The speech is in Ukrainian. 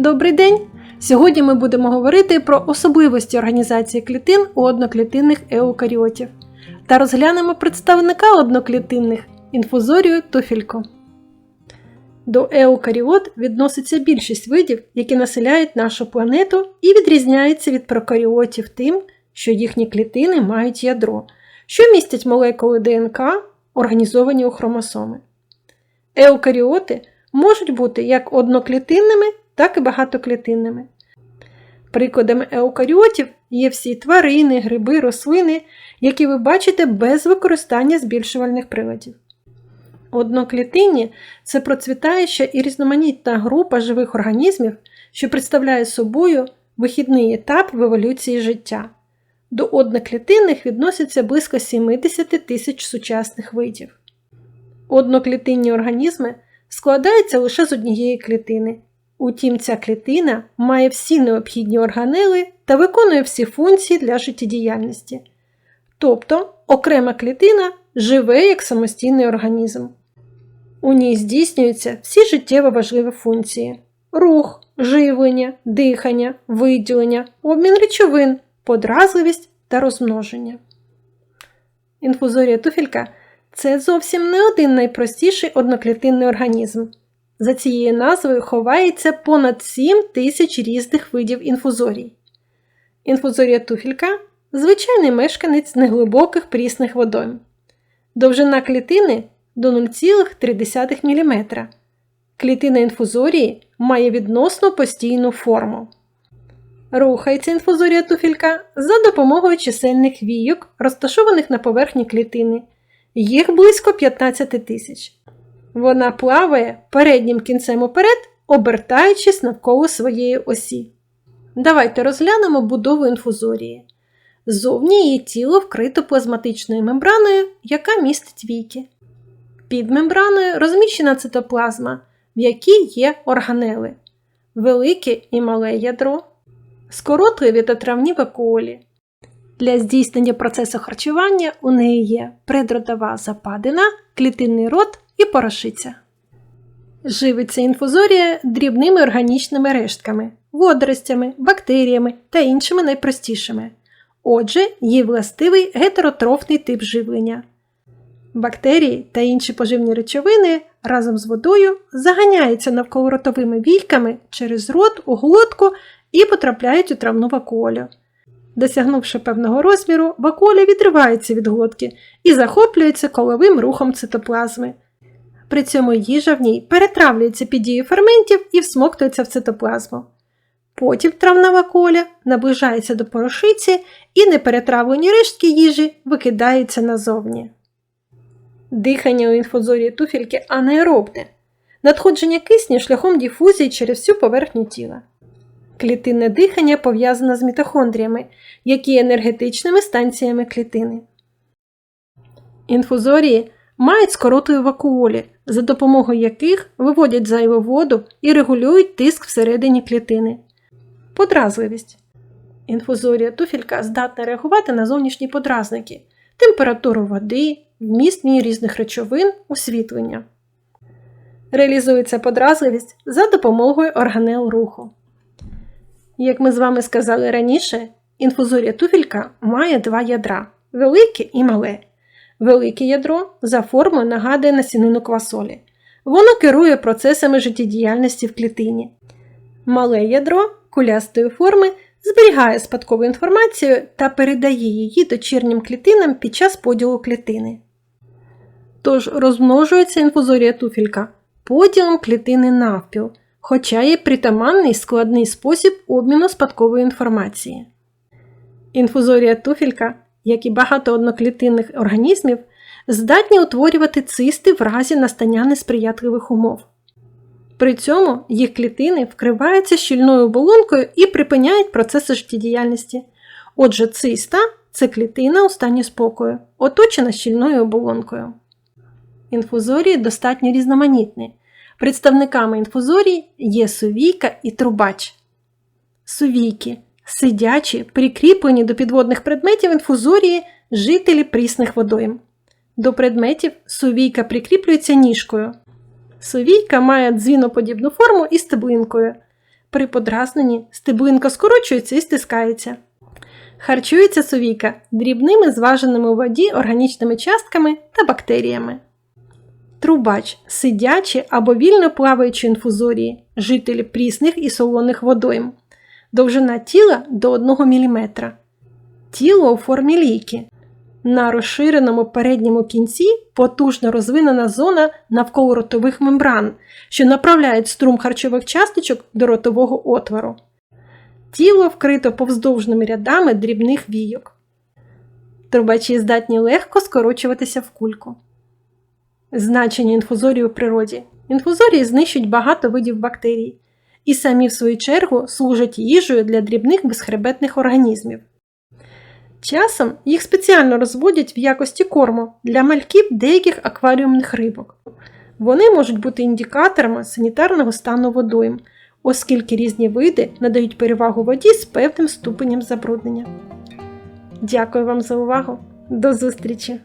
Добрий день! Сьогодні ми будемо говорити про особливості організації клітин у одноклітинних еукаріотів та розглянемо представника одноклітинних інфузорію туфільку. До еукаріот відноситься більшість видів, які населяють нашу планету і відрізняються від прокаріотів тим, що їхні клітини мають ядро, що містять молекули ДНК, організовані у хромосоми. Еукаріоти можуть бути як одноклітинними, так і багатоклітинними. Прикладами еукаріотів є всі тварини, гриби, рослини, які ви бачите без використання збільшувальних приладів. Одноклітинні це процвітаюча і різноманітна група живих організмів, що представляє собою вихідний етап в еволюції життя. До одноклітинних відносяться близько 70 тисяч сучасних видів. Одноклітинні організми складаються лише з однієї клітини. Утім, ця клітина має всі необхідні органели та виконує всі функції для життєдіяльності. Тобто окрема клітина живе як самостійний організм. У ній здійснюються всі життєво важливі функції: рух, живлення, дихання, виділення, обмін речовин, подразливість та розмноження. Інфузорія туфелька це зовсім не один найпростіший одноклітинний організм. За цією назвою ховається понад 7 тисяч різних видів інфузорій. Інфузорія туфелька звичайний мешканець неглибоких прісних водойм. Довжина клітини до 0,3 мм. Клітина інфузорії має відносно постійну форму. Рухається інфузорія туфелька за допомогою чисельних війок, розташованих на поверхні клітини. Їх близько 15 тисяч. Вона плаває переднім кінцем уперед, обертаючись навколо своєї осі. Давайте розглянемо будову інфузорії. Ззовні її тіло вкрито плазматичною мембраною, яка містить віки. Під мембраною розміщена цитоплазма, в якій є органели, велике і мале ядро, скоротливі та травні вакуолі. Для здійснення процесу харчування у неї є предротова западина, клітинний рот і порошиця. Живиться інфузорія дрібними органічними рештками, водоростями, бактеріями та іншими найпростішими. Отже, їй властивий гетеротрофний тип живлення. Бактерії та інші поживні речовини разом з водою заганяються навколо ротовими вільками через рот у глотку і потрапляють у травну вакуолю. Досягнувши певного розміру, вакуоля відривається від глотки і захоплюється коловим рухом цитоплазми. При цьому їжа в ній перетравлюється під дією ферментів і всмоктується в цитоплазму. Потім травна вакуоля наближається до порошиці і неперетравлені рештки їжі викидаються назовні. Дихання у інфузорії туфельки анаеробне, надходження кисню шляхом діфузії через всю поверхню тіла. Клітинне дихання пов'язане з мітохондріями, які є енергетичними станціями клітини. Інфузорії мають скоротові вакуолі, за допомогою яких виводять зайву воду і регулюють тиск всередині клітини. Подразливість. Інфузорія туфелька здатна реагувати на зовнішні подразники, температуру води, вміст ній різних речовин, освітлення. Реалізується подразливість за допомогою органел руху. Як ми з вами сказали раніше, інфузорія туфелька має два ядра велике і мале. Велике ядро за формою нагадує насінину квасолі. Воно керує процесами життєдіяльності в клітині. Мале ядро кулястої форми зберігає спадкову інформацію та передає її дочірнім клітинам під час поділу клітини. Тож розмножується інфузорія туфелька поділом клітини навпіл, хоча є притаманний складний спосіб обміну спадкової інформації. Інфузорія туфелька, як і багато одноклітинних організмів, здатні утворювати цисти в разі настання несприятливих умов. При цьому їх клітини вкриваються щільною оболонкою і припиняють процеси життєдіяльності. Отже, циста це клітина у стані спокою, оточена щільною оболонкою. Інфузорії достатньо різноманітні. Представниками інфузорії є сувійка і трубач. Сувійки сидячі, прикріплені до підводних предметів інфузорії жителі прісних водойм. До предметів сувійка прикріплюється ніжкою. Сувійка має дзвіноподібну форму і стеблинкою. При подразненні стеблинка скорочується і стискається. Харчується совійка дрібними зваженими у воді органічними частками та бактеріями. Трубач сидячі або вільно плаваючі інфузорії, жителі прісних і солоних водойм. Довжина тіла до 1 мм. Тіло у формі лійки. На розширеному передньому кінці потужно розвинена зона навколо ротових мембран, що направляють струм харчових часточок до ротового отвору. Тіло вкрито повздовжними рядами дрібних війок. Трубачі здатні легко скорочуватися в кульку. Значення інфузорії у природі. Інфузорії знищують багато видів бактерій і самі, в свою чергу, служать їжею для дрібних безхребетних організмів. Часом їх спеціально розводять в якості корму для мальків деяких акваріумних рибок. Вони можуть бути індикаторами санітарного стану водойм, оскільки різні види надають перевагу воді з певним ступенем забруднення. Дякую вам за увагу! До зустрічі!